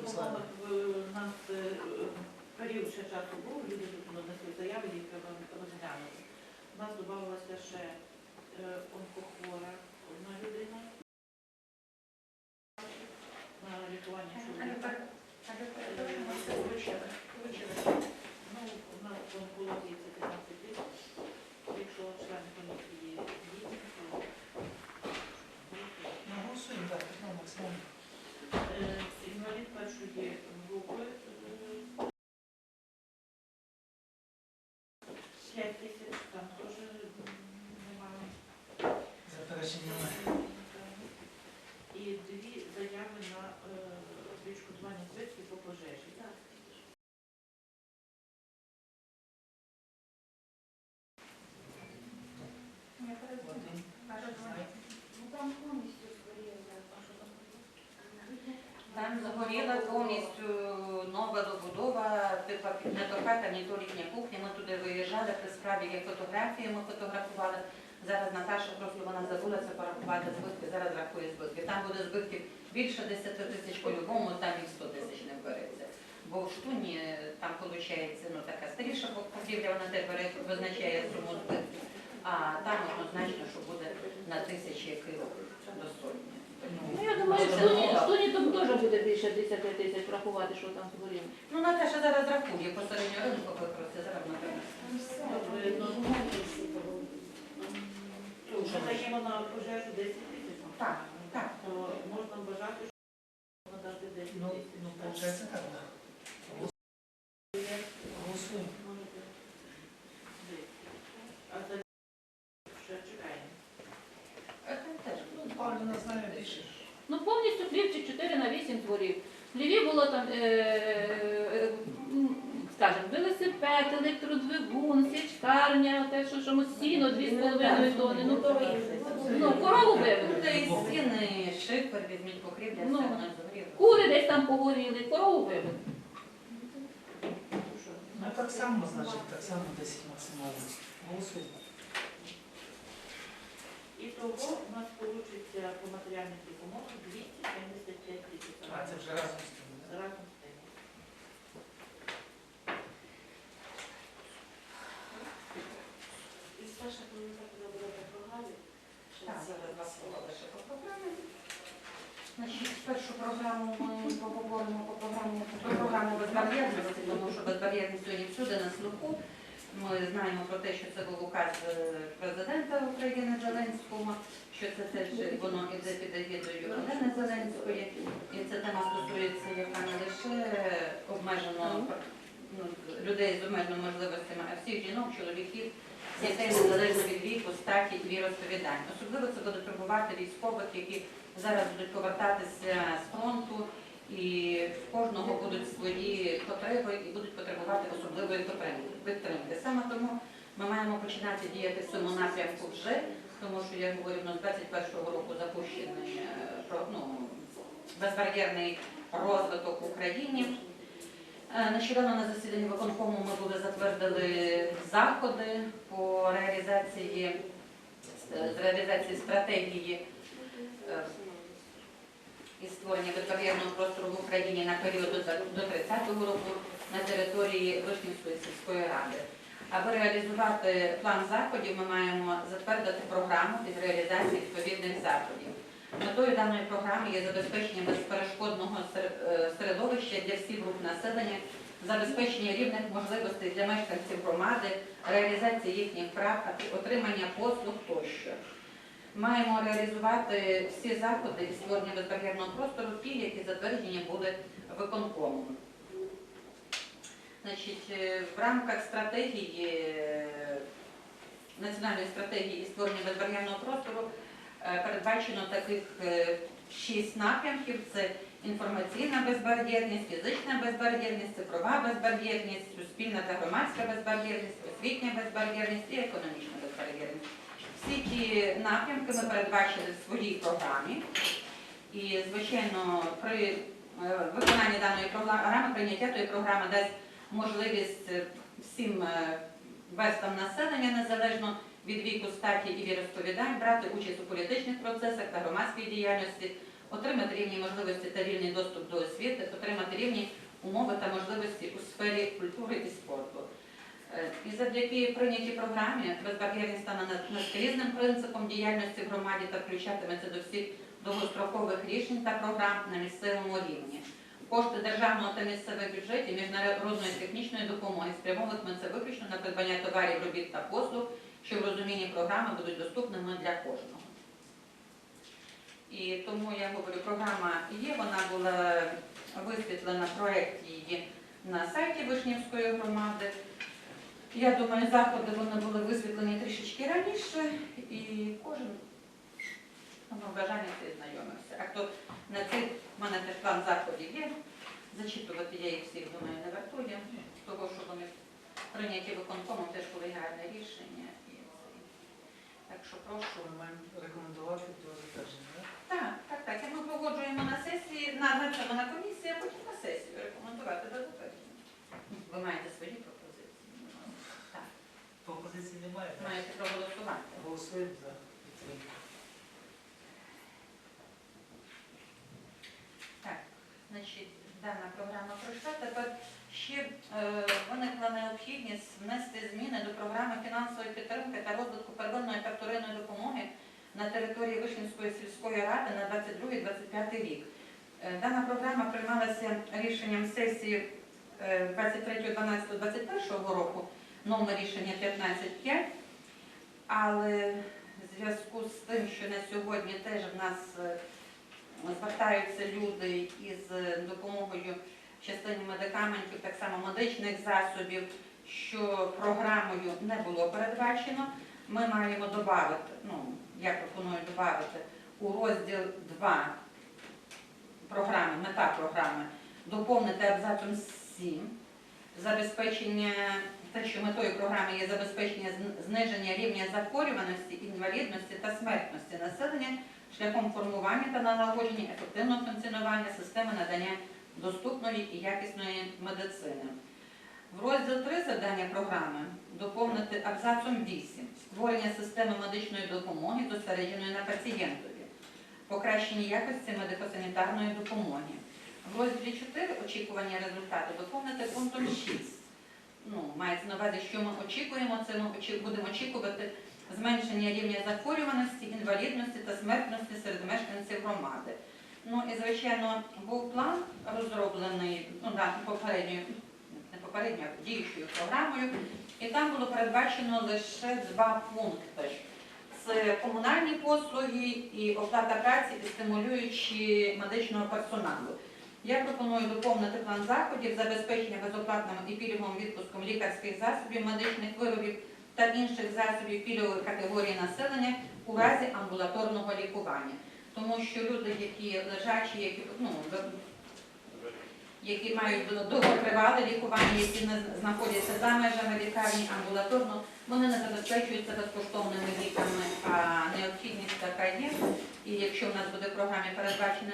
допомога в у нас е, період ще часу був, люди тут нанесли заяви, їх треба розглянути. У нас додавалася ще е, онкохвора одна людина на лікування чоловіка. Ну, у нас в онкології це 15 тисяч. Якщо член комісії дійсно, то Ну, голосуємо, так, ну, максимально. Е, інвалід першої групи е, 5 тисяч, там теж немає. Заперечень немає. І дві заяви на річку відшкодування збитків по пожежі. Один. Там повністю згоріло. Там загоріла повністю нова добудова, типа не то хата, ні то літня кухня. Ми туди виїжджали, при справі є фотографії, ми фотографували. Зараз Наташа просто вона забула це порахувати збитки, зараз рахує збитки. Там буде збитків більше 10 тисяч по-любому, там і 100 тисяч не вбереться. Бо в штуні там виходить ну, така старіша покрівля, вона теж визначає суму збитків. А там однозначно, що буде на тисячі яких до сотні. Ну, я думаю, що ні, нова. що там теж буде більше 10 тисяч врахувати, що там згоріло. Ну, Наташа зараз рахує по середньоринку використати, зараз напевно. Якщо даємо на пожежу 10 тисяч, Так, так. то можна вважати, що можна дати 10 Ну, тисяч. ну. Голосуємо. А за ще чекаємо. Це теж. Ну, більше. Ну, повністю хлібчик 4 на 8 згорів. В Львіві було там, е, е, скажімо, велосипед, електродвигун, січкарня, те, що чомусь сіно, 2,5 тонни. Ну, ну, корову Ну, вивели. Та й стіни, шифер, візьміть покрівля, все Ну. воно згоріло. Кури десь там погоріли, корову вивели. Ну, так само, значить, так само 10 максимально. Голосуємо. І того у нас вийде по матеріальних допомогах 275 тисяч. А, це вже разом з тим, да? Разом з тим. І Саша, коли так програмі, Так, зараз два слова лише по програмі. Значить, першу програму ми поговоримо по програмі, про програму безбар'єрності, тому що безбар'єрність сьогодні всюди на слуху. Ми знаємо про те, що це був указ е, президента України Зеленського, що це теж воно іде під егідою Олени Зеленської. І ця тема стосується, яка не лише обмежено ну, людей з обмеженими можливостями, а всіх жінок, чоловіків, дітей незалежно від віку, статі і віросповідань. Особливо це буде турбувати військових, які зараз будуть повертатися з фронту, і в кожного будуть свої потреби і будуть потребувати особливої підтримки. Саме тому ми маємо починати діяти в цьому напрямку вже, тому що я говорю, з 21-го року запущений е, ну, безбар'єрний розвиток в Україні. Е, Нещодавно на засіданні виконкому ми були затвердили заходи по реалізації е, з реалізації стратегії і створення безбар'єрного простору в Україні на період до до 30-го року на території Вишнівської сільської ради. Аби реалізувати план заходів, ми маємо затвердити програму із реалізації відповідних заходів. Метою даної програми є забезпечення безперешкодного е, середовища для всіх груп населення, забезпечення рівних можливостей для мешканців громади, реалізація їхніх прав, отримання послуг тощо. Маємо реалізувати всі заходи із створення безбар'єрного простору, ті, які затверджені були виконкомом. Значить, е, в рамках стратегії, е, національної стратегії створення безбар'єрного простору е, передбачено таких шість напрямків: це інформаційна безбар'єрність, фізична безбар'єрність, цифрова безбар'єрність, суспільна та громадська безбар'єрність, освітня безбар'єрність і економічна безбар'єрність. Ті напрямки ми передбачили в своїй програмі. І, звичайно, при е, виконанні даної програми, прийняття тої програми дасть можливість е, всім е, верстам населення, незалежно від віку, статі і віросповідань, брати участь у політичних процесах та громадській діяльності, отримати рівні можливості та рівний доступ до освіти, отримати рівні умови та можливості у сфері культури і спорту. Е, І завдяки прийнятій програмі безбар'єрність стане на- наскрізним принципом діяльності громаді та включатиметься до всіх довгострокових рішень та програм на місцевому рівні. Кошти державного та місцевих бюджетів міжнародної технічної допомоги спрямовуватимуться виключно на придбання товарів, робіт та послуг, що в розумінні програми будуть доступними для кожного. І тому я говорю, програма є, вона була висвітлена проєкт її на сайті Вишнівської громади. Я думаю, заходи вони були висвітлені трішечки раніше, і кожен ну, бажання цей знайомився. А хто на цей, в мене теж план заходів є, зачитувати я їх всіх, думаю, не вартує, того, що вони прийняті виконкомом, теж колегіальне рішення. Це. Так що прошу. Ми маємо рекомендувати до затвердження, так? Так, так. І ми погоджуємо на сесії, на, на комісії, а потім на сесію рекомендувати до затвердження. Ви маєте свої пропозиції. Так, Пропозицій немає. так? маєте проголосувати. Голосуємо за підтримку. Так, значить, дана програма пройшла. Тепер ще е, виникла необхідність внести зміни до програми фінансової підтримки та розвитку первинної та вторинної допомоги на території Вишнівської сільської ради на 22-25 рік. Е, Дана програма приймалася рішенням сесії е, 23.12.21 року, номер рішення 15.5, але в зв'язку з тим, що на сьогодні теж в нас е, звертаються люди із допомогою в частині медикаментів, так само медичних засобів, що програмою не було передбачено. Ми маємо додати, ну, я пропоную додати у розділ 2 програми, мета програми, доповнити абзацом 7 забезпечення, те, що метою програми є забезпечення зниження рівня захворюваності, інвалідності та смертності населення шляхом формування та налагодження ефективного функціонування системи надання доступної і якісної медицини. В розділ 3 завдання програми доповнити абзацом 8 створення системи медичної допомоги, зосередженої на пацієнтові, покращення якості медико-санітарної допомоги. В розділі 4 очікування результату доповнити пунктом 6. Ну, мається на увазі, що ми очікуємо, це ми будемо очікувати зменшення рівня захворюваності, інвалідності та смертності серед мешканців громади. Ну і звичайно був план розроблений ну, да, попередньою, не попередньою, а діючою програмою, і там було передбачено лише два пункти. Це комунальні послуги і оплата праці стимулюючи медичного персоналу. Я пропоную доповнити план заходів забезпечення безоплатним і пільговим відпуском лікарських засобів, медичних виробів та інших засобів пільгової категорії населення у разі амбулаторного лікування. Тому що люди, які лежачі, які, ну, які мають довготривале лікування, які не знаходяться за межами лікарні амбулаторно, вони не забезпечуються безкоштовними ліками, а необхідність така є. І якщо в нас буде в програмі передбачено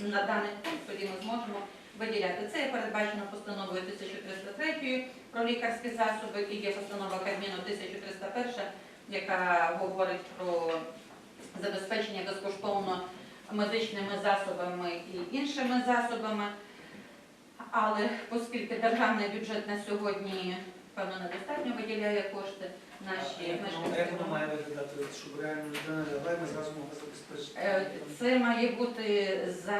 на даний пункт, тоді ми зможемо виділяти. Це є передбачено постановою 1303 про лікарські засоби і є постанова Кабміну 1301, яка говорить про забезпечення безкоштовно медичними засобами і іншими засобами. Але оскільки державний бюджет на сьогодні, певно, недостатньо виділяє кошти, наші Як воно- мешканці. Як воно має виглядати, щоб реально людина лягла, і ми зразу могли забезпечити? Е, Це має бути за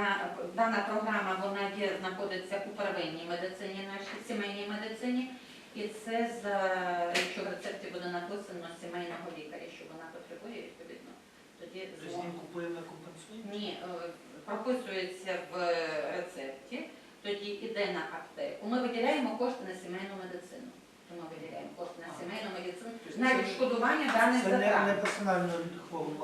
дана програма, вона є, знаходиться у первинній медицині, нашій сімейній медицині. І це за якщо в рецепті буде написано сімейного лікаря, що вона потребує відповідно, тоді Тобто купуємо, компенсуємо? Ні, е, прописується в рецепті, тоді йде на аптеку. Ми виділяємо кошти на сімейну медицину. То Ми виділяємо кошти на сімейну медицину на відшкодування даних Це не, затрат. персонально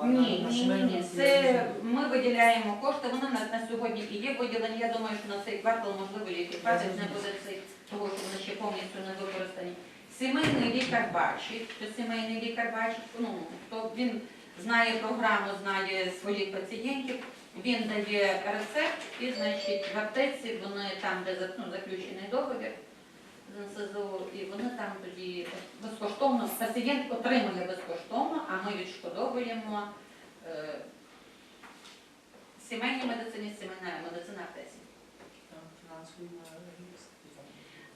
а Ні, ні, ні, ні. Це ми виділяємо кошти, вони на, на сьогодні і є виділені. Я думаю, що на цей квартал, можливо, який хватить, не буде цей, того, що вони ще повністю не використані. Сімейний лікар бачить, що сімейний лікар бачить, ну, то він знає програму, знає своїх пацієнтів, він дає рецепт і, значить, в аптеці вони там, де за- ну, заключений договір з і вони там тоді безкоштовно, пацієнт отримує безкоштовно, а ми відшкодовуємо е, сімейній медицині, сімейна медицина аптеці.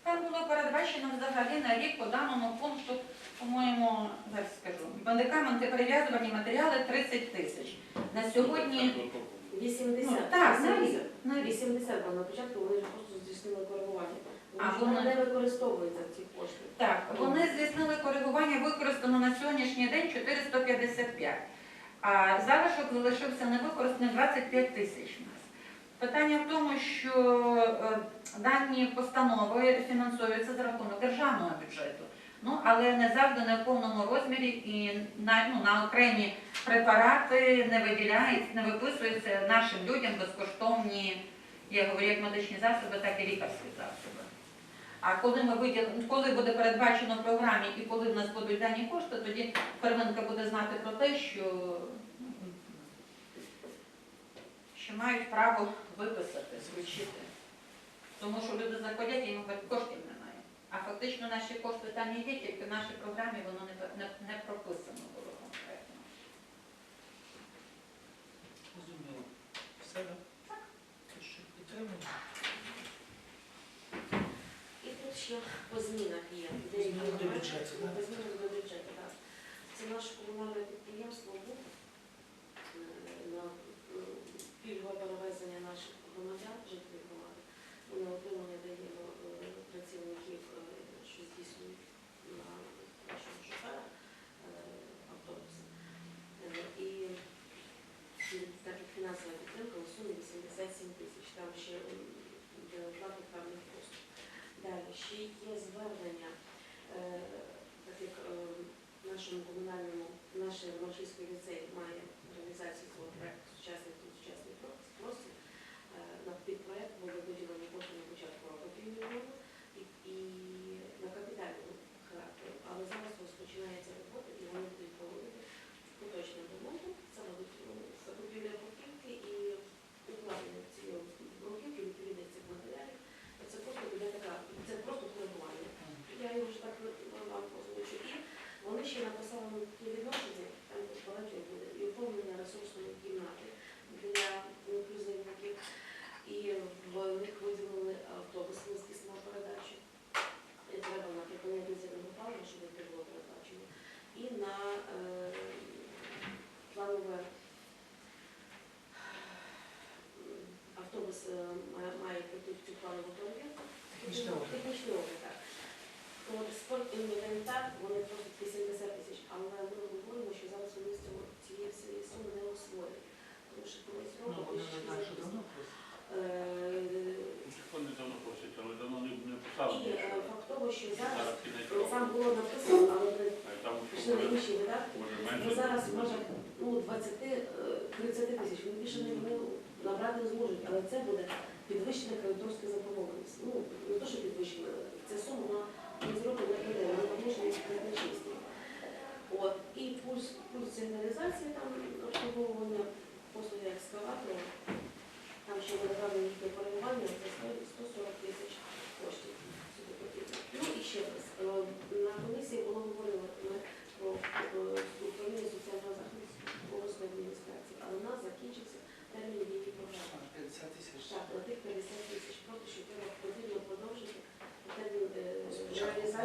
Там було передбачено взагалі на рік по даному пункту, по-моєму, зараз скажу, медикаменти прив'язувані матеріали 30 тисяч. На сьогодні 80. Ну, так, на 80. рік. На рік. 80, бо на початку вони ж просто здійснили коригування. А вони- вони не використовуються ці кошти. Так, вони здійснили коригування, використано на сьогоднішній день 455. А залишок залишився невикористаний 25 тисяч у нас. Питання в тому, що е, дані постанови фінансуються за рахунок державного бюджету. Ну, але не завжди не в повному розмірі і на, ну, на окремі препарати не виділяється, не виписуються нашим людям безкоштовні, я говорю, як медичні засоби, так і лікарські засоби. А коли ми виділ... коли буде передбачено в програмі і коли в нас будуть дані кошти, тоді первинка буде знати про те, що, що мають право виписати, звучити. Тому що люди заходять і говорять, коштів немає. А фактично наші кошти там є, тільки в нашій програмі воно не, не, не прописано було конкретно. Зрозуміло. Все, так? Так. То що підтримуємо? Ще по змінах є. Зміни до бюджету? По змінах до бюджету, так. Це наше комунальне підприємство БУК е, на е, пільгове перевезення наших громадян, жителів громади. Ми на отримання даємо е, працівників, е, що здійснюють на нашого шофера е, автобуси. Е, І так як фінансова підтримка у сумі 87 тисяч. Там ще м, для оплати певних послуг. Ще є звернення, е, так як е, в нашому комунальному, наш Ромашівський ліцей має реалізацію свого проєкту сучасний тут сучасний про- простір. Е, На підпроєкт були виділені кошти на початку року півмільйона і, і на капітальному характеру. Але зараз розпочинається робота і вони будуть проводити поточним ремонтом. Це будуть ну, закупівля бруківки і укладення цієї бруківки, відповідних цих матеріалів. Це просто буде така, це просто коригування. Я його вже так вам озвучу. І на такі відношення, там багато буде, і оформлення ресурсної кімнати для інклюзивників. І в них виділили автобус з самопередачі. І треба на припинення дизельного палива, щоб це було передбачено. І на е, планове автобус е, має, має пройти цю планову перевірку. Технічний огляд. Спорт інвентар, вони просять 80 тисяч, але ми говоримо, що зараз вони з цього цієї всієї суми не освоюють. Тому що колись Ну, року вони ще вже знають, що записано. давно просто. Е, Вони давно просять, але давно не, не І е, що зараз Зараз кінець е, року. там було написано, але ми пішли на інші видатки. Ми зараз може ну, 20, е, 30 тисяч, вони більше не набрати не зможуть, але це буде підвищена кредиторська заборгованість. Ну, не то, що підвищена, це сума вона не зроблена не прийде, вона може не чисті. От. І пульс, пульс сигналізації, там обслуговування послуги екскаватора, там ще недавно їхнє коригування, це стоїть 140 тисяч коштів. сюди потрібно. Ну і ще раз, е, на комісії було говорено ми про е, управління соціального захисту обласної адміністрації, але у нас закінчився термін дії програми. Аж 50 тисяч. Так, на тих 50 тисяч просто, що треба потрібно продовжити термін е,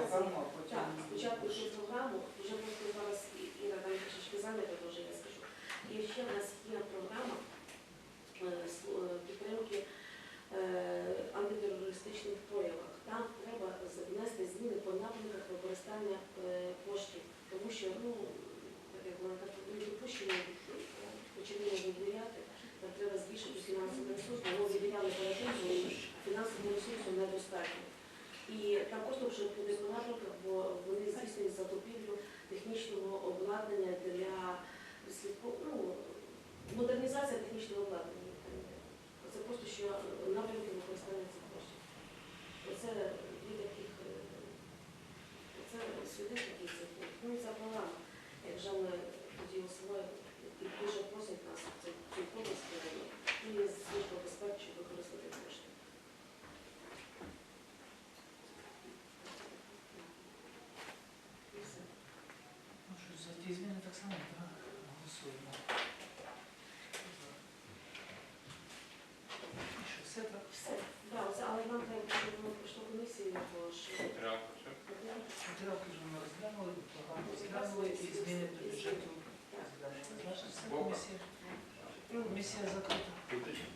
Потім... Так, спочатку цю програму, вже просто зараз І- Іра там трішечки зайнята, теж я скажу. І ще в нас є програма е, е, підтримки е, антитерористичних проявах. Там треба внести зміни по напрямках використання коштів, тому що, ну, як вона так недопущено, почали виділяти, там треба збільшити фінансовий ресурс, бо ми виділяли перед тим, що фінансового ресурсу недостатньо. І там просто вже буде по бо вони здійснюють закупівлю технічного обладнання для ну, модернізація технічного обладнання. Це просто що напрямки використання цих коштів. Оце дві таких, е, це сюди такий цифр. Ну ця програма, як вже ми тоді освоїли, і дуже просять нас цю область, і служба безпеки,